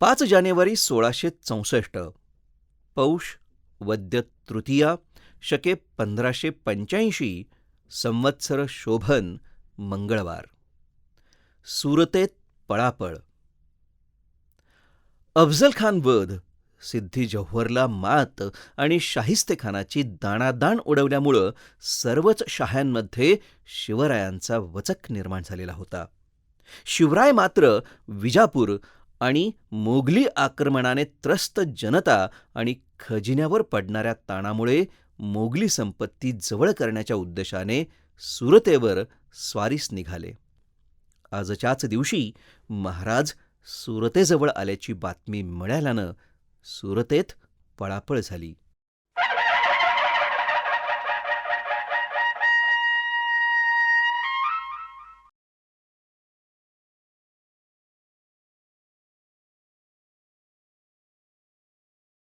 पाच जानेवारी सोळाशे चौसष्ट. पौष वद्य तृतीया शके पंधराशे पंच्याऐंशी संवत्सर शोभन मंगळवार. सुरतेत पळापळ. अफजल खान वध सिद्धी जव्हरला मात आणि शाहिस्तेखानाची दाणादाण उडवल्यामुळं सर्वच शाह्यांमध्ये शिवरायांचा वचक निर्माण झालेला होता. शिवराय मात्र विजापूर आणि मोगली आक्रमणाने त्रस्त जनता आणि खजिन्यावर पडणाऱ्या ताणामुळे मोगली संपत्ती जवळ करण्याच्या उद्देशाने सुरतेवर स्वारीस निघाले. आजच्याच दिवशी महाराज सुरतेजवळ आल्याची बातमी मिळाल्यानं सुरतेत पळापळ झाली.